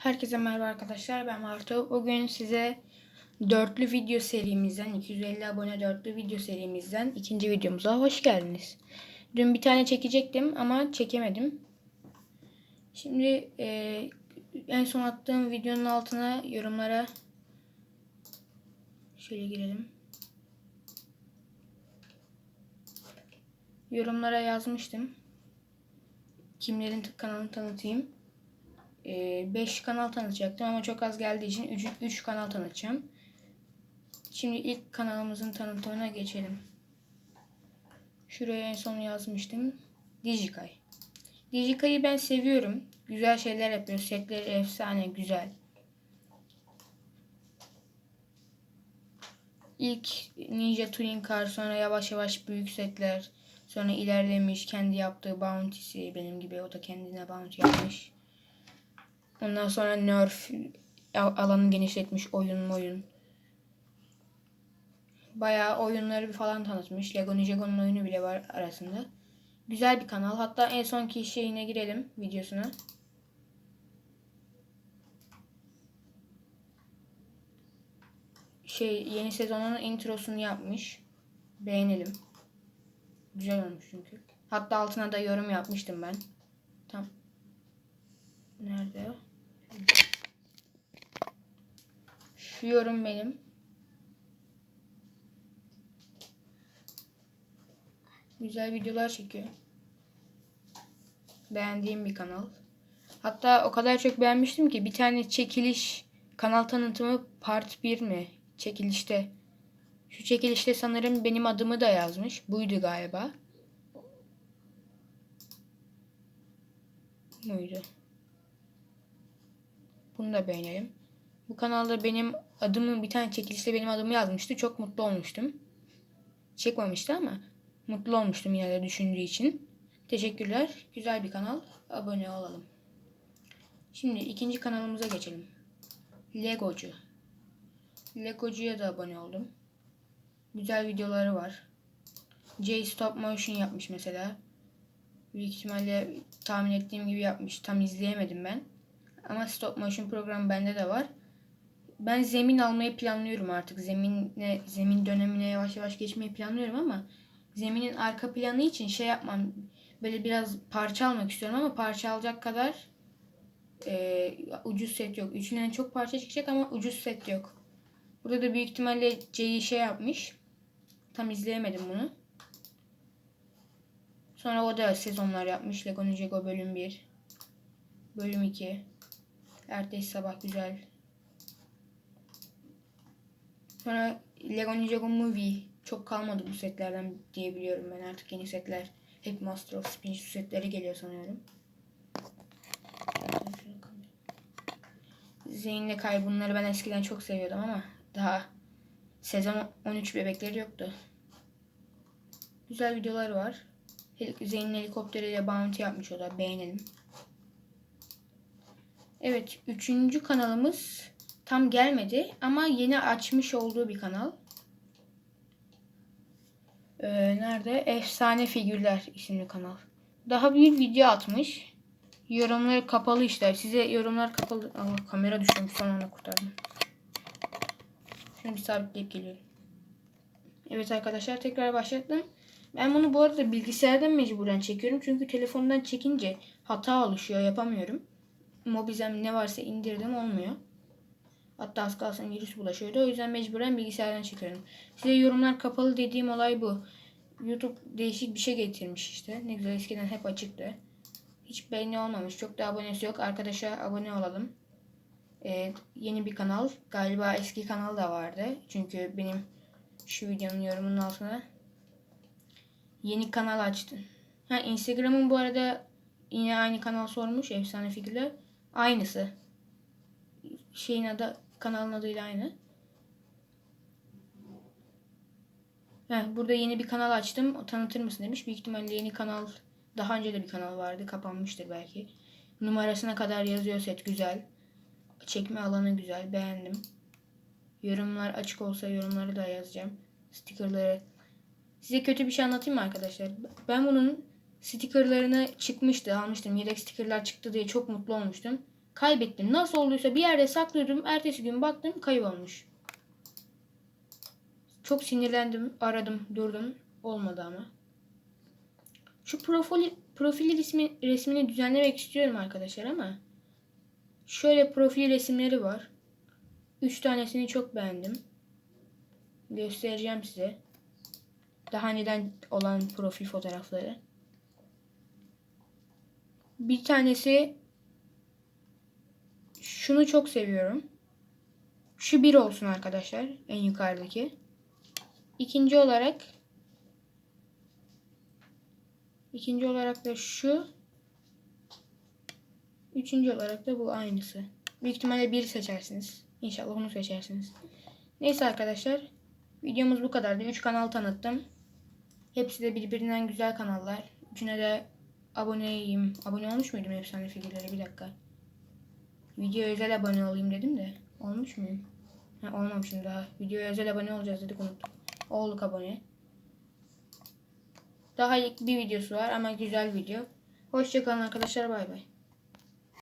Herkese merhaba arkadaşlar ben Marto. Bugün size dörtlü video serimizden 250 abone dörtlü video serimizden ikinci videomuza hoş geldiniz. Dün bir tane çekecektim ama çekemedim. Şimdi e, en son attığım videonun altına yorumlara şöyle girelim. Yorumlara yazmıştım. Kimlerin kanalını tanıtayım. 5 kanal tanıtacaktım ama çok az geldiği için 3 kanal tanıtacağım. Şimdi ilk kanalımızın tanıtımına geçelim. Şuraya en son yazmıştım. Digikay. Digikay'ı ben seviyorum. Güzel şeyler yapıyor. Setleri efsane, güzel. İlk Ninja Touring Car sonra yavaş yavaş büyük setler. Sonra ilerlemiş. Kendi yaptığı bounty'si benim gibi. O da kendine bounty yapmış. Ondan sonra Nerf alanı genişletmiş oyun oyun. Bayağı oyunları falan tanıtmış. Lego Ninjago'nun oyunu bile var arasında. Güzel bir kanal. Hatta en sonki şeyine girelim videosuna. Şey yeni sezonun introsunu yapmış. Beğenelim. Güzel olmuş çünkü. Hatta altına da yorum yapmıştım ben. Tam Nerede? Şu yorum benim. Güzel videolar çekiyor. Beğendiğim bir kanal. Hatta o kadar çok beğenmiştim ki bir tane çekiliş kanal tanıtımı part 1 mi? Çekilişte. Şu çekilişte sanırım benim adımı da yazmış. Buydu galiba. Buydu. Bunu da beğenelim. Bu kanalda benim adımı bir tane çekilişte benim adımı yazmıştı. Çok mutlu olmuştum. Çekmemişti ama mutlu olmuştum yine de düşündüğü için. Teşekkürler. Güzel bir kanal. Abone olalım. Şimdi ikinci kanalımıza geçelim. Legocu. Legocu'ya da abone oldum. Güzel videoları var. J Stop Motion yapmış mesela. Büyük ihtimalle tahmin ettiğim gibi yapmış. Tam izleyemedim ben. Ama stop motion programı bende de var. Ben zemin almayı planlıyorum artık. Zeminle, zemin dönemine yavaş yavaş geçmeyi planlıyorum ama zeminin arka planı için şey yapmam. Böyle biraz parça almak istiyorum ama parça alacak kadar e, ucuz set yok. Üçünden çok parça çıkacak ama ucuz set yok. Burada da büyük ihtimalle C'yi şey yapmış. Tam izleyemedim bunu. Sonra o da sezonlar yapmış. Lego Ninjago bölüm 1. Bölüm 2. Ertesi sabah güzel. Sonra Lego Ninjago Movie. Çok kalmadı bu setlerden diye biliyorum ben artık yeni setler. Hep Master of Spin setleri geliyor sanıyorum. Zeyn'le Kay bunları ben eskiden çok seviyordum ama daha sezon 13 bebekleri yoktu. Güzel videolar var. Zeyn'in helikopteriyle bounty yapmış o da beğenelim. Evet, üçüncü kanalımız tam gelmedi ama yeni açmış olduğu bir kanal. Ee, nerede? Efsane Figürler isimli kanal. Daha bir video atmış. Yorumları kapalı işte. Size yorumlar kapalı. Allah kamera düşmüş son anda kurtardım. Bir sabitleyip geliyorum. Evet arkadaşlar tekrar başlattım. Ben bunu bu arada bilgisayardan mecburen çekiyorum. Çünkü telefondan çekince hata oluşuyor. Yapamıyorum. Mobizem ne varsa indirdim olmuyor. Hatta az kalsın virüs bulaşıyordu. O yüzden mecburen bilgisayardan çekiyorum. Size yorumlar kapalı dediğim olay bu. YouTube değişik bir şey getirmiş işte. Ne güzel eskiden hep açıktı. Hiç beğeni olmamış. Çok da abonesi yok. Arkadaşa abone olalım. Ee, yeni bir kanal. Galiba eski kanal da vardı. Çünkü benim şu videonun yorumunun altına yeni kanal açtı. Ha Instagram'ın bu arada yine aynı kanal sormuş. Efsane figürler. Aynısı. Şeyin adı kanalın adıyla aynı. Heh, burada yeni bir kanal açtım. Tanıtır mısın demiş. Büyük ihtimalle yeni kanal daha önce de bir kanal vardı. Kapanmıştır belki. Numarasına kadar yazıyor set güzel. Çekme alanı güzel. Beğendim. Yorumlar açık olsa yorumları da yazacağım. Stickerları. Size kötü bir şey anlatayım mı arkadaşlar? Ben bunun stickerlarını çıkmıştı. Almıştım. Yedek stickerlar çıktı diye çok mutlu olmuştum. Kaybettim. Nasıl olduysa bir yerde saklıyordum. Ertesi gün baktım kaybolmuş. Çok sinirlendim. Aradım, durdum. Olmadı ama. Şu profil profil resmi, resmini düzenlemek istiyorum arkadaşlar ama şöyle profil resimleri var. Üç tanesini çok beğendim. Göstereceğim size. Daha önceden olan profil fotoğrafları. Bir tanesi şunu çok seviyorum. Şu bir olsun arkadaşlar. En yukarıdaki. İkinci olarak ikinci olarak da şu. Üçüncü olarak da bu aynısı. Büyük ihtimalle bir seçersiniz. İnşallah onu seçersiniz. Neyse arkadaşlar. Videomuz bu kadardı. Üç kanal tanıttım. Hepsi de birbirinden güzel kanallar. Üçüne de aboneyim. Abone olmuş muydum efsane figürlere? Bir dakika. Video özel abone olayım dedim de. Olmuş muyum? Ha, olmamışım daha. Videoya özel abone olacağız dedik unuttuk. Olduk abone. Daha ilk bir videosu var ama güzel video. Hoşçakalın arkadaşlar bay bay.